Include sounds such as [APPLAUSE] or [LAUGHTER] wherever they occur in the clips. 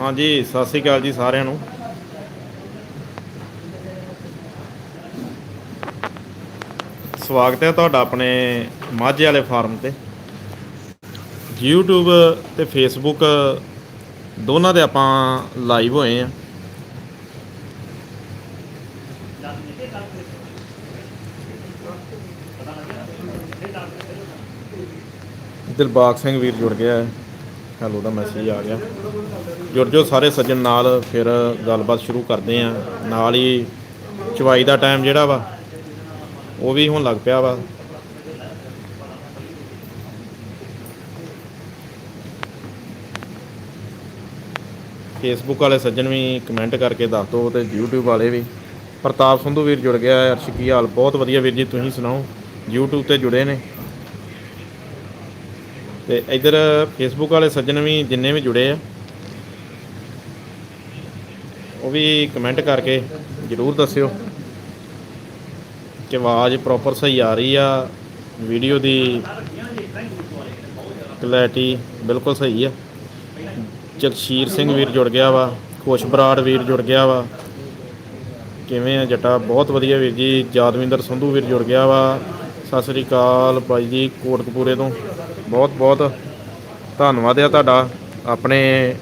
ਹਾਂਜੀ, ਸਤਿ ਸ੍ਰੀ ਅਕਾਲ ਜੀ ਸਾਰਿਆਂ ਨੂੰ। ਸਵਾਗਤ ਹੈ ਤੁਹਾਡਾ ਆਪਣੇ ਮਾਝੇ ਵਾਲੇ ਫਾਰਮ ਤੇ। YouTube ਤੇ Facebook ਦੋਨਾਂ ਦੇ ਆਪਾਂ ਲਾਈਵ ਹੋਏ ਆ ਦਿਲਬਾਗ ਸਿੰਘ ਵੀਰ ਜੁੜ ਗਿਆ ਹੈ। ਹੈਲੋ ਦਾ ਮੈਸੇਜ ਆ ਗਿਆ। ਜੁੜ ਜੋ ਸਾਰੇ ਸੱਜਣ ਨਾਲ, ਫਿਰ ਗੱਲਬਾਤ ਸ਼ੁਰੂ ਕਰਦੇ ਆ। ਨਾਲ ਹੀ ਚਵਾਈ ਦਾ ਟਾਈਮ ਜਿਹੜਾ ਵਾ, ਉਹ ਵੀ ਹੁਣ ਲੱਗ ਪਿਆ ਵਾ। ਫੇਸਬੁੱਕ ਵਾਲੇ ਸੱਜਣ ਵੀ ਕਮੈਂਟ ਕਰਕੇ ਦੱਸ ਦਿਓ ਤੇ YouTube ਵਾਲੇ ਵੀ। ਪ੍ਰਤਾਪ ਸੰਧੂ ਵੀਰ ਜੁੜ ਗਿਆ ਅਰਸ਼ ਕੀ ਹਾਲ ਬਹੁਤ ਵਧੀਆ ਵੀਰ ਜੀ, ਤੁਸੀਂ ਸੁਣਾਓ। YouTube ਤੇ ਜੁੜੇ ਨੇ। ਤੇ ਇਧਰ ਫੇਸਬੁੱਕ ਵਾਲੇ ਸੱਜਣ ਵੀ ਜਿੰਨੇ ਵੀ ਜੁੜੇ ਆ, ਉਹ ਵੀ ਕਮੈਂਟ ਕਰਕੇ ਜਰੂਰ ਦੱਸਿਓ ਕਿ ਆਵਾਜ਼ ਪ੍ਰੋਪਰ ਸਹੀ ਆ ਰਹੀ ਆ ਵੀਡੀਓ ਦੀ ਕਲੈਰਿਟੀ ਬਿਲਕੁਲ ਸਹੀ ਆ। ਜਗਸ਼ੀਰ ਸਿੰਘ ਵੀਰ ਜੁੜ ਗਿਆ ਵਾ, ਖੁਸ਼ ਬਰਾੜ ਵੀਰ ਜੁੜ ਗਿਆ ਵਾ। ਕਿਵੇਂ ਆ ਜੱਟਾ? ਬਹੁਤ ਵਧੀਆ ਵੀਰ ਜੀ। ਜਾਦਵਿੰਦਰ ਸੰਧੂ ਵੀਰ ਜੁੜ ਗਿਆ ਵਾ। ਸਤਿ ਸ੍ਰੀ ਅਕਾਲ ਭਾਈ ਜੀ, ਕੋਟਕਪੂਰੇ ਤੋਂ। ਬਹੁਤ ਬਹੁਤ ਧੰਨਵਾਦ ਆ ਤੁਹਾਡਾ। ਆਪਣੇ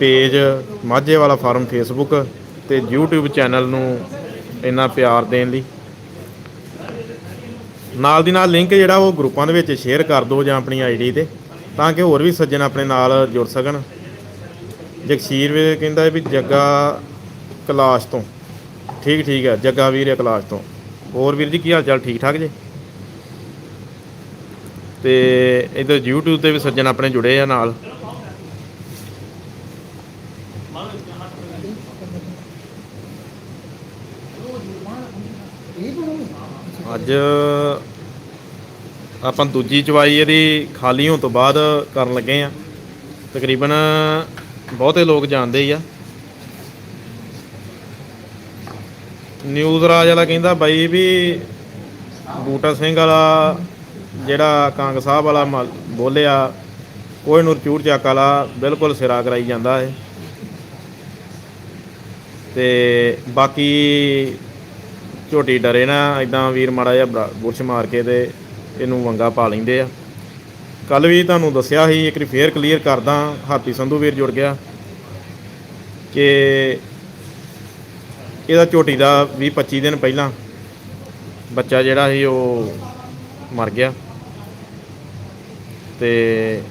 ਪੇਜ ਮਾਝੇ ਵਾਲਾ ਫਾਰਮ ਫੇਸਬੁੱਕ ਤੇ YouTube ਚੈਨਲ ਨੂੰ ਇੰਨਾ ਪਿਆਰ ਦੇਣ ਲਈ। ਨਾਲ ਦੀ ਨਾਲ ਲਿੰਕ ਜਿਹੜਾ ਉਹ ਗਰੁੱਪਾਂ ਦੇ ਵਿੱਚ ਸ਼ੇਅਰ ਕਰ ਦਿਓ ਜਾਂ ਆਪਣੀ ਆਈਡੀ ਤੇ, ਤਾਂ ਕਿ ਹੋਰ ਵੀ ਸੱਜਣ ਆਪਣੇ ਨਾਲ ਜੁੜ ਸਕਣ। ਜਗਸੀਰ ਵੀ ਕਹਿੰਦਾ ਵੀ ਜੱਗਾ ਕਲਾਸ਼ ਤੋਂ। ਠੀਕ ਠੀਕ ਹੈ ਜੱਗਾ ਵੀਰ ਹੈ ਕਲਾਸ਼ ਤੋਂ। ਹੋਰ ਵੀਰ ਜੀ ਕੀ ਹਾਲ ਚਾਲ? ਠੀਕ ਠਾਕ ਜੇ? ਤੇ ਇਧਰ YouTube ਤੇ ਵੀ ਸੱਜਣ ਆਪਣੇ ਜੁੜੇ ਆ ਨਾਲ। ਅੱਜ ਆਪਾਂ ਦੂਜੀ ਚਵਾਈ ਇਹਦੀ ਖਾਲੀ ਹੋਣ ਤੋਂ ਬਾਅਦ ਕਰਨ ਲੱਗੇ ਆ। ਤਕਰੀਬਨ ਬਹੁਤੇ ਲੋਕ ਜਾਣਦੇ ਹੀ ਆ। ਨਿਊਜ਼ ਰਾਜ ਵਾਲਾ ਕਹਿੰਦਾ ਬਾਈ ਵੀ ਬੂਟਾ ਸਿੰਘ ਵਾਲਾ ਜਿਹੜਾ ਕਾਂਗ ਸਾਹਿਬ ਵਾਲਾ ਮਲ- ਬੋਲਿਆ, ਕੋਈ ਨੂਰ ਚੂੜ ਚੱਕ ਵਾਲਾ ਬਿਲਕੁਲ ਸਿਰਾ ਕਰਾਈ ਜਾਂਦਾ ਹੈ ਤੇ ਬਾਕੀ ਝੋਟੀ ਡਰੇ ਨਾ ਇਦਾਂ ਵੀਰ ਮਾੜਾ ਜਿਹਾ ਬਰਾ- ਬੁਰਸ਼ ਮਾਰ ਕੇ ਤੇ ਇਹਨੂੰ ਵੰਗਾ ਪਾ ਲੈਂਦੇ ਆ। ਕੱਲ ਵੀ ਤੁਹਾਨੂੰ ਦੱਸਿਆ ਸੀ, ਇੱਕ ਵਾਰੀ ਫੇਰ ਕਲੀਅਰ ਕਰਦਾ, ਹਾਪੀ ਸੰਧੂ ਵੀਰ ਜੁੜ ਗਿਆ, ਕਿ ਇਹਦਾ ਝੋਟੀ ਦਾ 20 25 ਦਿਨ ਪਹਿਲਾਂ ਬੱਚਾ ਜਿਹੜਾ ਸੀ, ਉਹ ਮਰ ਗਿਆ। ਤੇ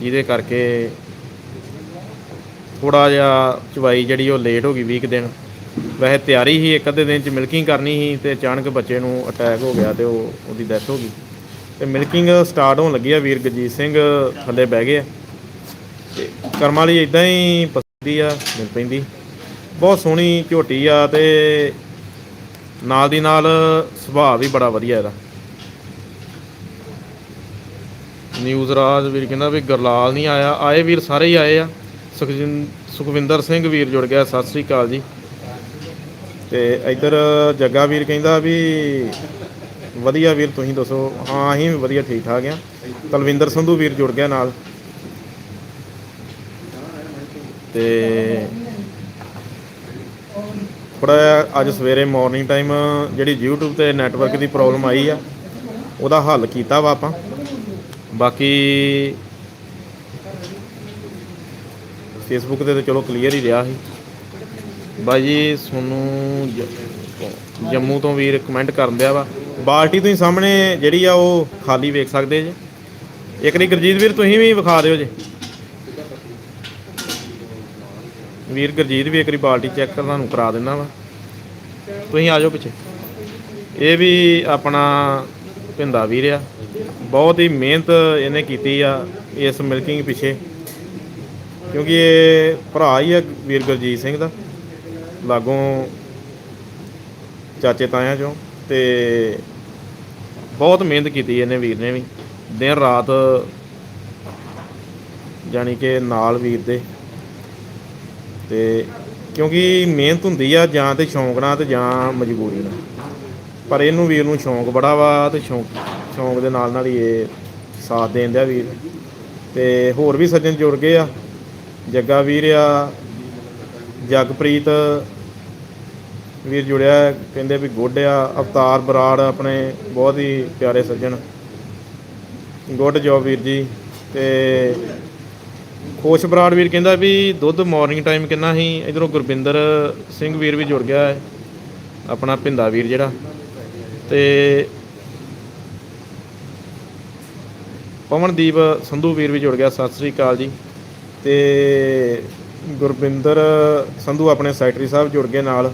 ਜਿਹਦੇ ਕਰਕੇ ਥੋੜਾ ਜਿਹਾ ਚਵਾਈ ਜਿਹੜੀ ਉਹ ਲੇਟ ਹੋ ਗਈ 20 ਕੁ ਦਿਨ। ਵੈਸੇ ਤਿਆਰੀ ਹੀ ਇੱਕ ਅੱਧੇ ਦਿਨ ਚ ਮਿਲਕਿੰਗ ਕਰਨੀ ਸੀ ਤੇ ਅਚਾਨਕ ਬੱਚੇ ਨੂੰ ਅਟੈਕ ਹੋ ਗਿਆ ਤੇ ਉਹ ਉਹਦੀ ਡੈਥ ਹੋ ਗਈ। ਤੇ ਮਿਲਕਿੰਗ ਸਟਾਰਟ ਹੋਣ ਲੱਗੀ ਆ, ਵੀਰ ਗਜੀਤ ਸਿੰਘ ਥੱਲੇ ਬਹਿ ਗਏ ਆ। ਤੇ ਕਰਮ ਵਾਲੀ ਇਦਾਂ ਹੀ ਪਸੰਦੀ ਆ ਮਿਲ ਪੈਂਦੀ। ਬਹੁਤ ਸੋਹਣੀ ਝੋਟੀ ਆ ਤੇ ਨਾਲ ਦੀ ਨਾਲ ਸੁਭਾਅ ਵੀ ਬੜਾ ਵਧੀਆ ਇਹਦਾ। ਨਿਊਜ਼ ਰਾਜ ਵੀਰ ਕਹਿੰਦਾ ਵੀ ਗਰਲਾਲ ਨਹੀਂ ਆਇਆ, ਆਏ ਵੀਰ ਸਾਰੇ ਹੀ ਆਏ ਆ। ਸੁਖਜਿੰ, ਸੁਖਵਿੰਦਰ ਸਿੰਘ ਵੀਰ ਜੁੜ ਗਿਆ, ਸਤਿ ਸ੍ਰੀ ਅਕਾਲ ਜੀ। ਤੇ ਇੱਧਰ ਜੱਗਾ ਵੀਰ ਕਹਿੰਦਾ ਵੀ ਵਧੀਆ ਵੀਰ, ਤੁਸੀਂ ਦੱਸੋ, ਹਾਂ, ਅਸੀਂ ਵੀ ਵਧੀਆ ਠੀਕ ਠਾਕ ਆ। ਤਲਵਿੰਦਰ ਸੰਧੂ ਵੀਰ ਜੁੜ ਗਿਆ ਨਾਲ। ਤੇ ਥੋੜਾ ਅੱਜ ਸਵੇਰੇ ਮਾਰਨਿੰਗ ਟਾਈਮ ਜਿਹੜੀ YouTube ਤੇ ਨੈਟਵਰਕ ਦੀ ਪ੍ਰੋਬਲਮ ਆਈ ਆ, ਉਹਦਾ ਹੱਲ ਕੀਤਾ ਵਾ ਆਪਾਂ। ਬਾਕੀ ਫੇਸਬੁੱਕ ਤੇ ਤਾਂ ਚਲੋ ਕਲੀਅਰ ਹੀ ਰਿਹਾ ਸੀ। ਬਾਈ ਜੀ ਸੋਨੂੰ ਜੰਮੂ ਤੋਂ ਵੀਰ ਕਮੈਂਟ ਕਰਨ ਦਿਆ ਵਾ। ਬਾਲਟੀ ਤੁਸੀਂ ਸਾਹਮਣੇ ਜਿਹੜੀ ਆ ਉਹ ਖਾਲੀ ਵੇਖ ਸਕਦੇ ਜੇ। ਇੱਕ ਨਹੀਂ ਗੁਰਜੀਤ ਵੀਰ, ਤੁਸੀਂ ਵੀ ਵਿਖਾ ਦਿਓ ਜੇ। ਵੀਰ ਗੁਰਜੀਤ ਵੀ ਇੱਕ ਵਾਰੀ ਬਾਲਟੀ ਚੈੱਕ ਤੁਹਾਨੂੰ ਕਰਾ ਦਿੰਦਾ ਵਾ। ਤੁਸੀਂ ਆ ਜਾਓ ਪਿੱਛੇ। ਇਹ ਵੀ ਆਪਣਾ ਭਿੰਦਾ ਵੀਰ ਆ। ਬਹੁਤ ਹੀ ਮਿਹਨਤ ਇਹਨੇ ਕੀਤੀ ਆ ਇਸ ਮਿਲਕਿੰਗ ਪਿੱਛੇ। ਕਿਉਂਕਿ ਇਹ ਭਰਾ ਹੀ ਆ ਵੀਰ ਗੁਰਜੀਤ ਸਿੰਘ ਦਾ। ਲਾਗੋਂ ਚਾਚੇ ਤਾਇਆਂ ਚੋਂ ਤੇ ਬਹੁਤ ਮਿਹਨਤ ਕੀਤੀ ਇਹਨੇ ਵੀਰ ਨੇ ਵੀ। ਦਿਨ ਰਾਤ ਜਾਣੀ ਕਿ ਨਾਲ ਵੀਰ ਦੇ ਤੇ ਕਿਉਂਕਿ ਮਿਹਨਤ ਹੁੰਦੀ ਆ, ਜਾਂ ਤੇ ਸ਼ੌਂਕ ਨਾਲ ਤੇ ਜਾਂ ਮਜਬੂਰੀ ਨਾਲ। ਪਰ ਇਹਨੂੰ ਵੀਰ ਨੂੰ ਸ਼ੌਂਕ ਬੜਾ ਵਾ ਤੇ ਸ਼ੌਂਕ ਸ਼ੌਂਕ ਦੇ ਨਾਲ ਨਾਲ ਹੀ ਇਹ ਸਾਥ ਦੇਣ ਦਿਆ ਵੀਰ। ਤੇ ਹੋਰ ਵੀ ਸੱਜਣ ਜੁੜ ਗਏ ਆ। ਜੱਗਾ ਵੀਰ ਆ, ਜਗਪ੍ਰੀਤ ਵੀਰ ਜੁੜਿਆ, ਕਹਿੰਦੇ ਵੀ ਗੁੱਡ ਆ, ਅਵਤਾਰ ਬਰਾੜ ਆਪਣੇ ਬਹੁਤ ਹੀ ਪਿਆਰੇ ਸੱਜਣ। ਗੁੱਡ ਜੋਬ ਵੀਰ ਜੀ, ਤੇ ਖੋਸ਼ ਬਰਾੜ ਵੀਰ ਕਹਿੰਦਾ ਵੀ ਦੁੱਧ ਮਾਰਨਿੰਗ ਟਾਈਮ ਕਿੰਨਾ ਸੀ ਇਧਰੋਂ ਗੁਰਬਿੰਦਰ ਸਿੰਘ ਵੀਰ ਵੀ ਜੁੜ ਗਿਆ ਹੈ, ਆਪਣਾ ਭਿੰਦਾ ਵੀਰ ਜਿਹੜਾ। ਤੇ ਪਵਨਦੀਪ ਸੰਧੂ ਵੀਰ ਵੀ ਜੁੜ ਗਿਆ, ਸਤਿ ਸ੍ਰੀ ਅਕਾਲ ਜੀ। ਤੇ ਗੁਰਬਿੰਦਰ ਸੰਧੂ ਆਪਣੇ ਸੈਕਟਰੀ ਸਾਹਿਬ ਜੁੜ ਗਏ ਨਾਲ।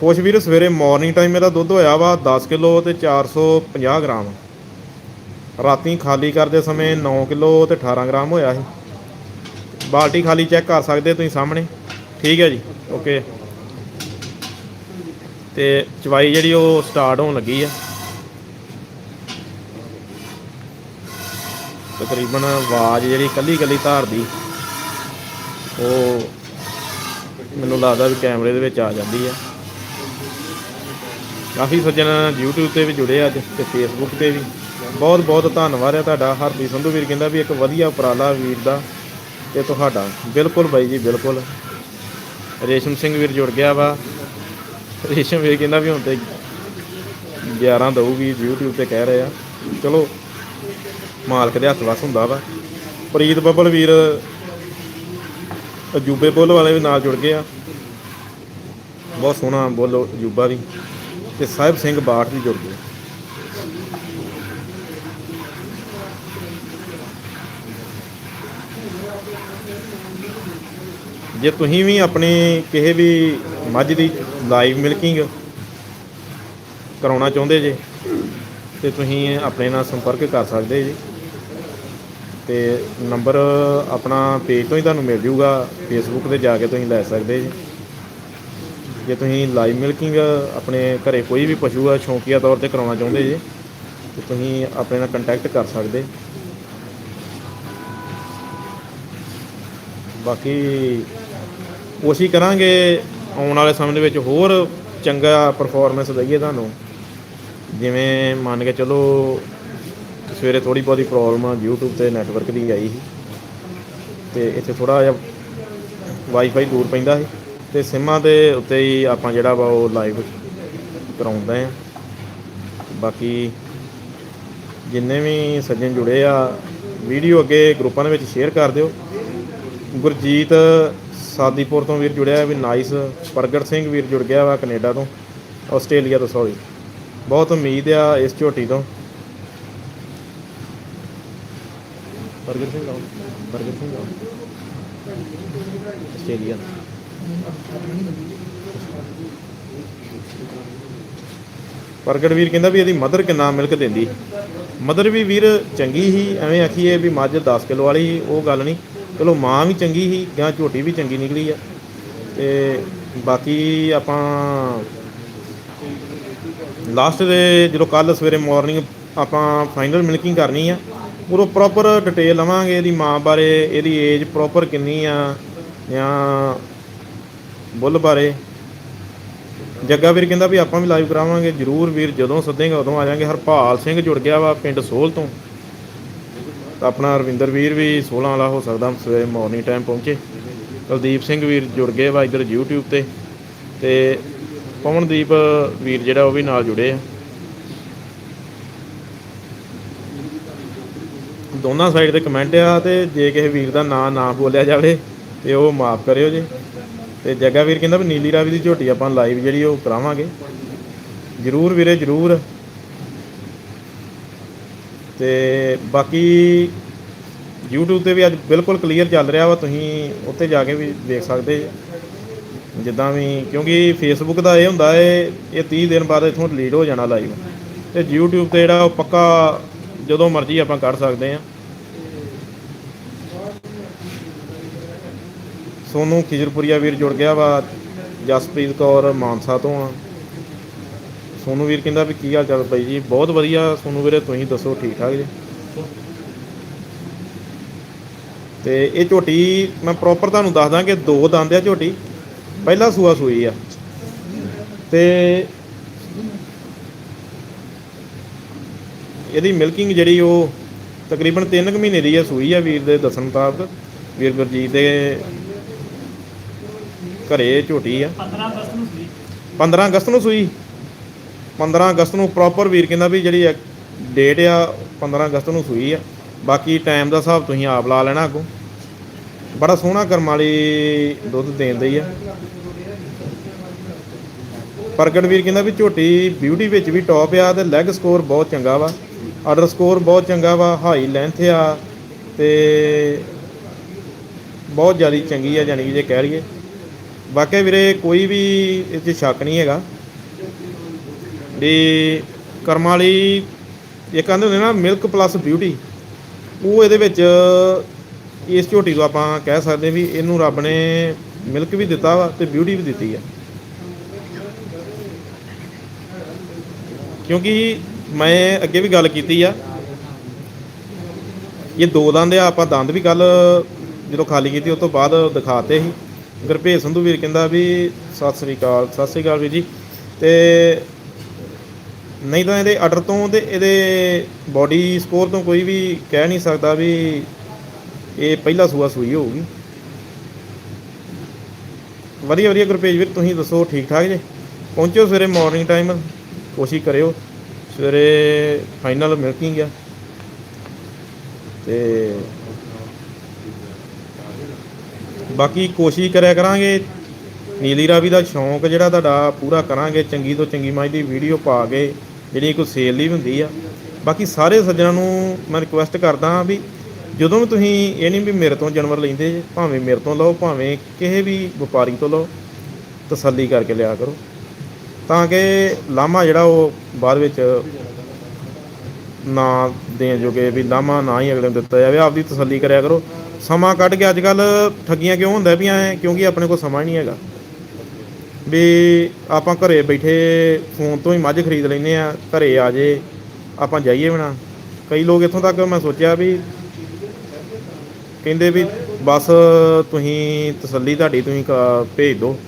ਖੁਸ਼ ਵੀਰ, ਸਵੇਰੇ ਮਾਰਨਿੰਗ ਟਾਈਮ ਇਹਦਾ ਦੁੱਧ ਹੋਇਆ ਵਾ 10 ਕਿਲੋ ਤੇ 450 ਗ੍ਰਾਮ। ਰਾਤੀ ਖਾਲੀ ਕਰਦੇ ਸਮੇਂ 9 ਕਿਲੋ ਤੇ 18 ਗ੍ਰਾਮ ਹੋਇਆ ਸੀ। ਬਾਲਟੀ ਖਾਲੀ ਚੈੱਕ ਕਰ ਸਕਦੇ ਤੁਸੀਂ ਸਾਹਮਣੇ? ਠੀਕ ਹੈ ਜੀ, ਓਕੇ। ਤੇ ਚਵਾਈ ਜਿਹੜੀ ਉਹ ਸਟਾਰਟ ਹੋਣ ਲੱਗੀ ਆ। ਤਕਰੀਬਨ ਆਵਾਜ਼ ਜਿਹੜੀ ਕੱਲੀ ਕੱਲੀ ਧਾਰ ਦੀ, ਉਹ ਮੈਨੂੰ ਲੱਗਦਾ ਵੀ ਕੈਮਰੇ ਦੇ ਵਿੱਚ ਆ ਜਾਂਦੀ ਆ। ਕਾਫੀ ਸੱਜਣ YouTube ਤੇ ਵੀ ਜੁੜੇ ਅੱਜ ਤੇ Facebook ਤੇ ਵੀ। ਬਹੁਤ ਬਹੁਤ ਧੰਨਵਾਦ ਹੈ ਤੁਹਾਡਾ, ਹਰਪ੍ਰੀਤ ਸੰਧੂ ਵੀਰ ਕਹਿੰਦਾ ਵੀ ਇੱਕ ਵਧੀਆ ਉਪਰਾਲਾ ਵੀਰ ਦਾ ਤੇ ਤੁਹਾਡਾ। ਬਿਲਕੁਲ ਬਾਈ ਜੀ, ਬਿਲਕੁਲ। ਰੇਸ਼ਮ ਸਿੰਘ ਵੀਰ ਜੁੜ ਗਿਆ ਵਾ। ਰੇਸ਼ਮ ਵੀਰ ਕਹਿੰਦਾ ਵੀ ਹੁਣ ਤੇ 11 ਦਊਗੀ YouTube ਤੇ ਕਹਿ ਰਹੇ ਆ। ਚਲੋ, ਮਾਲਕ ਦੇ ਹੱਥ ਵਸ ਹੁੰਦਾ ਵਾ। ਪ੍ਰੀਤ ਬੱਬਲ ਵੀਰ ਅਜੂਬੇ ਬੁੱਲ ਵਾਲੇ ਵੀ ਨਾਲ ਜੁੜ ਗਏ ਆ। ਬਹੁਤ ਸੋਹਣਾ ਬੁੱਲ ਅਜੂਬਾ ਵੀ। ਤੇ ਸਾਹਿਬ ਸਿੰਘ ਬਾਠ ਵੀ ਜੁੜ ਗਏ। ਜੇ ਤੁਸੀਂ ਵੀ ਆਪਣੀ ਕਿਸੇ ਵੀ ਮੱਝ ਦੀ ਲਾਈਵ ਮਿਲਕਿੰਗ ਕਰਾਉਣਾ ਚਾਹੁੰਦੇ ਜੇ, ਤੇ ਤੁਸੀਂ ਆਪਣੇ ਨਾਲ ਸੰਪਰਕ ਕਰ ਸਕਦੇ ਜੀ। ਤੇ ਨੰਬਰ ਆਪਣਾ ਪੇਜ ਤੋਂ ਹੀ ਤੁਹਾਨੂੰ ਮਿਲ ਜੂਗਾ ਫੇਸਬੁੱਕ ਤੇ ਜਾ ਕੇ ਤੁਸੀਂ ਲੈ ਸਕਦੇ ਜੀ। ਜੇ ਤੁਸੀਂ ਲਾਈਵ ਮਿਲਕਿੰਗ ਆਪਣੇ ਘਰੇ ਕੋਈ ਵੀ ਪਸ਼ੂ ਆ, ਸ਼ੌਂਕੀਆ ਤੌਰ ਤੇ ਕਰਾਉਣਾ ਚਾਹੁੰਦੇ ਜੇ, ਤੇ ਤੁਸੀਂ ਆਪਣੇ ਨਾਲ ਕੰਟੈਕਟ ਕਰ ਸਕਦੇ। ਬਾਕੀ ਕੋਸ਼ਿਸ਼ ਕਰਾਂਗੇ, ਆਉਣ ਵਾਲੇ ਸਮੇਂ ਦੇ ਵਿੱਚ ਹੋਰ ਚੰਗਾ ਪਰਫਾਰਮੈਂਸ ਦਈਏ ਤੁਹਾਨੂੰ। ਜਿਵੇਂ ਮੰਨ ਕੇ ਚਲੋ, ਸਵੇਰੇ ਥੋੜੀ ਬਹੁਤੀ ਪ੍ਰੋਬਲਮ ਆ, YouTube ਤੇ ਨੈਟਵਰਕ ਦੀ ਆਈ ਸੀ। ਤੇ ਇੱਥੇ ਥੋੜਾ ਜਿਹਾ ਵਾਈਫਾਈ ਦੂਰ ਪੈਂਦਾ ਸੀ। ਤੇ ਸਿੰਮਾਂ ਦੇ ਉੱਤੇ ਹੀ ਆਪਾਂ ਜਿਹੜਾ ਵਾ ਉਹ ਲਾਈਵ ਕਰਾਉਂਦੇ ਆ। ਬਾਕੀ ਜਿੰਨੇ ਵੀ ਸੱਜਣ ਜੁੜੇ ਆ, ਵੀਡੀਓ ਅੱਗੇ ਗਰੁੱਪਾਂ ਦੇ ਵਿੱਚ ਸ਼ੇਅਰ ਕਰ ਦਿਓ। ਗੁਰਜੀਤ ਸਾਦੀਪੁਰ ਤੋਂ ਵੀਰ ਜੁੜਿਆ ਵੀ ਨਾਈਸ ਪ੍ਰਗਟ ਸਿੰਘ ਵੀਰ ਜੁੜ ਗਿਆ ਵਾ ਕੈਨੇਡਾ ਤੋਂ ਆਸਟ੍ਰੇਲੀਆ ਤੋਂ ਸੌਰੀ ਬਹੁਤ ਉਮੀਦ ਆ ਇਸ ਝੋਟੀ ਤੋਂ। ਪ੍ਰਗਟ ਸਿੰਘ ਆਓ ਪ੍ਰਗਟ ਸਿੰਘ ਆਓ। ਆਸਟ੍ਰੇਲੀਆ ਪ੍ਰਗਟ ਵੀਰ ਕਹਿੰਦਾ ਵੀ ਇਹਦੀ ਮਦਰ ਕਿੰਨਾ ਮਿਲਕ ਦਿੰਦੀ। ਮਦਰ ਵੀ ਵੀਰ ਚੰਗੀ ਸੀ ਐਵੇਂ ਆਖੀਏ ਵੀ ਮੱਝ 10 ਕਿਲੋ ਵਾਲੀ ਸੀ, ਉਹ ਗੱਲ ਨਹੀਂ। ਚਲੋ ਮਾਂ ਵੀ ਚੰਗੀ ਸੀ ਜਾਂ ਝੋਟੀ ਵੀ ਚੰਗੀ ਨਿਕਲੀ ਆ। ਤੇ ਬਾਕੀ ਆਪਾਂ ਲਾਸਟ ਦੇ ਜਦੋਂ ਕੱਲ ਸਵੇਰੇ ਮਾਰਨਿੰਗ ਆਪਾਂ ਫਾਈਨਲ ਮਿਲਕਿੰਗ ਕਰਨੀ ਆ, ਉਦੋਂ ਪ੍ਰੋਪਰ ਡਿਟੇਲ ਲਵਾਂਗੇ ਇਹਦੀ ਮਾਂ ਬਾਰੇ, ਇਹਦੀ ਏਜ ਪ੍ਰੋਪਰ ਕਿੰਨੀ ਆ ਜਾਂ ਬੁੱਲ ਬਾਰੇ। ਜੱਗਾ ਵੀਰ ਕਹਿੰਦਾ ਵੀ ਆਪਾਂ ਵੀ ਲਾਈਵ ਕਰਾਵਾਂਗੇ, ਜਰੂਰ ਵੀਰ ਜਦੋਂ ਸੱਦੇਗਾ ਉਦੋਂ ਆ ਜਾਾਂਗੇ। ਹਰਪਾਲ ਸਿੰਘ ਜੁੜ ਗਿਆ ਵਾ ਪਿੰਡ ਸੋਲ ਤੋਂ। ਤਾਂ ਆਪਣਾ ਰਵਿੰਦਰ ਵੀਰ ਵੀ 16 ਵਾਲਾ ਹੋ ਸਕਦਾ, ਸਵੇਰੇ ਮਾਰਨਿੰਗ ਟਾਈਮ ਪਹੁੰਚੇ। ਕੁਲਦੀਪ ਸਿੰਘ ਵੀਰ ਜੁੜ ਗਏ ਵਾ ਇੱਧਰ YouTube ਤੇ ਤੇ ਪਵਨਦੀਪ ਵੀਰ ਜਿਹੜਾ ਉਹ ਵੀ ਨਾਲ ਜੁੜੇ ਆ। ਦੋਨਾਂ ਸਾਈਡ ਤੇ ਕਮੈਂਟ ਆ, ਤੇ ਜੇ ਕਿਸੇ ਵੀਰ ਦਾ ਨਾਂ ਨਾ ਬੋਲਿਆ ਜਾਵੇ, ਤੇ ਉਹ ਮਾਫ ਕਰਿਓ ਜੀ। ਤੇ ਜੱਗਾ ਵੀਰ ਕਹਿੰਦਾ ਵੀ ਨੀਲੀ ਰਾਵੀ ਦੀ ਝੋਟੀ ਆਪਾਂ ਲਾਈਵ ਜਿਹੜੀ ਉਹ ਕਰਾਵਾਂਗੇ। ਜਰੂਰ ਵੀਰੇ, ਜਰੂਰ। ਤੇ ਬਾਕੀ YouTube ਤੇ ਵੀ ਅੱਜ ਬਿਲਕੁਲ ਕਲੀਅਰ ਚੱਲ ਰਿਹਾ ਵਾ, ਤੁਸੀਂ ਉੱਥੇ ਜਾ ਕੇ ਵੀ ਦੇਖ ਸਕਦੇ ਜਿੱਦਾਂ ਵੀ, ਕਿਉਂਕਿ Facebook ਦਾ ਇਹ ਹੁੰਦਾ ਏ, ਇਹ 30 ਦਿਨ ਬਾਅਦ ਇਥੋਂ ਡਿਲੀਟ ਹੋ ਜਾਣਾ ਲਾਈਵ ਤੇ YouTube ਤੇ ਜਿਹੜਾ ਉਹ ਪੱਕਾ ਜਦੋਂ ਮਰਜ਼ੀ ਆਪਾਂ ਕੱਢ ਸਕਦੇ ਆ ਸੋਨੂੰ ਖਿਜਰਪੁਰੀਆ ਵੀਰ ਜੁੜ ਗਿਆ ਵਾ, ਜਸਪ੍ਰੀਤ ਕੌਰ ਮਾਨਸਾ ਤੋਂ ਆ। ਸੋਨੂੰ ਵੀਰ ਕਹਿੰਦਾ ਵੀ ਕੀ ਹਾਲ ਚਾਲ ਬਾਈ ਜੀ? ਬਹੁਤ ਵਧੀਆ। ਸੋਨੂੰ ਵੀਰੇ ਤੁਸੀਂ ਦੱਸੋ ਠੀਕ ਠਾਕ ਜੀ? ਤੇ ਇਹ ਝੋਟੀ ਮੈਂ ਪ੍ਰੋਪਰ ਤੁਹਾਨੂੰ ਦੱਸਦਾ ਕਿ ਦੋ ਦੰਦ ਆ ਝੋਟੀ। ਪਹਿਲਾ ਸੂਆ ਸੂਈ ਆ। ਤੇ ਇਹਦੀ ਮਿਲਕਿੰਗ ਜਿਹੜੀ ਉਹ ਤਕਰੀਬਨ 3 ਕੁ ਮਹੀਨੇ ਦੀ ਹੈ ਸੂਈ ਆ ਵੀਰ ਦੇ ਦੱਸਣ ਮੁਤਾਬਕ। ਵੀਰ ਗੁਰਜੀਤ ਦੇ ਘਰੇ ਝੋਟੀ ਆ। 15 ਅਗਸਤ ਨੂੰ ਸੀ 15 ਅਗਸਤ ਨੂੰ ਸੂਈ? 15 ਅਗਸਤ ਨੂੰ ਪ੍ਰੋਪਰ ਵੀਰ ਕਹਿੰਦਾ ਵੀ ਜਿਹੜੀ ਡੇਟ ਆ 15 ਅਗਸਤ ਨੂੰ ਸੂਈ ਆ। ਬਾਕੀ ਟਾਈਮ ਦਾ ਹਿਸਾਬ ਤੁਸੀਂ ਆਪ ਲਾ ਲੈਣਾ ਅੱਗੋਂ। ਬੜਾ ਸੋਹਣਾ ਕਰਮ ਵਾਲੀ ਦੁੱਧ ਦੇਣ ਦੀ ਆ। ਪ੍ਰਗਟ ਵੀਰ ਕਹਿੰਦਾ ਵੀ ਝੋਟੀ ਬਿਊਟੀ ਵਿੱਚ ਵੀ ਟੌਪ ਆ ਤੇ ਲੈਗ ਸਕੋਰ ਬਹੁਤ ਚੰਗਾ ਵਾ। ਆਰਡਰ ਸਕੋਰ ਬਹੁਤ ਚੰਗਾ ਵਾ ਹਾਈ ਲੈਂਥ ਆ ਤੇ ਬਹੁਤ ਜ਼ਿਆਦਾ ਚੰਗੀ ਆ ਜਾਨੀ ਕਿ ਜੇ ਕਹਿ ਲਈਏ। ਵਾਕਿਆ ਵੀਰੇ, ਕੋਈ ਵੀ ਇਹ 'ਚ ਸ਼ੱਕ ਨਹੀਂ ਹੈਗਾ। ਵੀ ਕਰਮ ਵਾਲੀ ਇਹ ਕਹਿੰਦੇ ਹੁੰਦੇ ਨਾ ਮਿਲਕ ਪਲੱਸ ਬਿਊਟੀ ਉਹ ਇਹਦੇ ਵਿੱਚ ਇਸ ਝੋਟੀ ਤੋਂ ਆਪਾਂ ਕਹਿ ਸਕਦੇ ਵੀ ਇਹਨੂੰ ਰੱਬ ਨੇ ਮਿਲਕ ਵੀ ਦਿੱਤਾ ਵਾ ਤੇ ਬਿਊਟੀ ਵੀ ਦਿੱਤੀ ਆ। ਕਿਉਂਕਿ ਮੈਂ ਅੱਗੇ ਵੀ ਗੱਲ ਕੀਤੀ ਆ, ਇਹ ਦੋ ਦੰਦ ਆ, ਆਪਾਂ ਦੰਦ ਵੀ ਕੱਲ ਜਦੋਂ ਖਾਲੀ ਕੀਤੀ, ਉਸ ਤੋਂ ਬਾਅਦ ਦਿਖਾਤੇ ਸੀ। ਗੁਰਭੇਜ ਸੰਧੂ ਵੀਰ ਕਹਿੰਦਾ ਵੀ, ਸਤਿ ਸ੍ਰੀ ਅਕਾਲ, ਸਤਿ ਸ੍ਰੀ ਅਕਾਲ ਵੀਰ ਜੀ। ਤੇ ਨਹੀਂ ਤਾਂ ਇਹਦੇ ਆਰਡਰ ਤੋਂ ਤੇ ਇਹਦੇ ਬਾਡੀ ਸਕੋਰ ਤੋਂ ਕੋਈ ਵੀ ਕਹਿ ਨਹੀਂ ਸਕਦਾ ਵੀ ਇਹ ਪਹਿਲਾ ਸੂਆ ਸੂਈ ਹੋਊਗੀ। ਵਧੀਆ ਵਧੀਆ ਗੁਰਪੇਜ ਵੀਰ, ਤੁਸੀਂ ਦੱਸੋ ਠੀਕ ਠਾਕ ਜੇ? ਪਹੁੰਚੋ ਸਵੇਰੇ ਮਾਰਨਿੰਗ ਟਾਈਮ ਕੋਸ਼ਿਸ਼ ਕਰਿਓ। ਸਵੇਰੇ ਫਾਈਨਲ ਮਿਲਕਿੰਗ ਆ। ਤੇ ਬਾਕੀ ਕੋਸ਼ਿਸ਼ ਕਰਿਆ ਕਰਾਂਗੇ। ਨੀਲੀ ਰਾਵੀ ਦਾ ਸ਼ੌਂਕ ਜਿਹੜਾ ਤੁਹਾਡਾ ਪੂਰਾ ਕਰਾਂਗੇ। ਚੰਗੀ ਤੋਂ ਚੰਗੀ ਮੱਝ ਦੀ ਵੀਡੀਓ ਪਾ ਕੇ ਜਿਹੜੀ ਕੋਈ ਸੇਲ ਦੀ ਵੀ ਹੁੰਦੀ ਆ। ਬਾਕੀ ਸਾਰੇ ਸੱਜਣਾਂ ਨੂੰ ਮੈਂ ਰਿਕੁਐਸਟ ਕਰਦਾ ਵੀ ਜਦੋਂ ਵੀ ਤੁਸੀਂ ਇਹ ਨਹੀਂ ਵੀ ਮੇਰੇ ਤੋਂ ਜਾਨਵਰ ਲੈਂਦੇ ਜੇ, ਭਾਵੇਂ ਮੇਰੇ ਤੋਂ ਲਓ ਭਾਵੇਂ ਕਿਸੇ ਵੀ ਵਪਾਰੀ ਤੋਂ ਲਓ ਤਸੱਲੀ ਕਰਕੇ ਲਿਆ ਕਰੋ। ਤਾਂ ਕਿ ਲਾਮਾ ਜਿਹੜਾ ਉਹ ਬਾਅਦ ਵਿੱਚ ਨਾ ਦੇਣ ਜੋਗੇ ਵੀ ਲਾਮਾ ਨਾ ਹੀ ਅਗਲੇ ਨੂੰ ਦਿੱਤਾ ਜਾਵੇ ਆਪਦੀ ਤਸੱਲੀ ਕਰਿਆ ਕਰੋ। ਸਮਾਂ ਕੱਢ ਕੇ ਅੱਜ ਕੱਲ ਠੱਗੀਆਂ ਕਿਉਂ ਹੁੰਦਾ ਵੀ ਐ? ਕਿਉਂਕਿ ਆਪਣੇ ਕੋਲ ਸਮਾਂ ਹੀ ਨਹੀਂ ਹੈਗਾ। ਵੀ ਆਪਾਂ ਘਰੇ ਬੈਠੇ ਫੋਨ ਤੋਂ ਹੀ ਮੱਝ ਖਰੀਦ ਲੈਨੇ ਆ ਘਰੇ ਆ ਜੇ, ਆਪਾਂ ਜਾਈਏ ਬਣਾ ਕਈ ਲੋਕ ਇੱਥੋਂ ਤੱਕ ਮੈਂ ਸੋਚਿਆ ਵੀ ਕਹਿੰਦੇ ਵੀ ਬਸ ਤੁਸੀਂ ਤਸੱਲੀ ਤੁਹਾਡੀ ਤੁਸੀਂ ਕ- ਭੇਜ ਦਿਓ।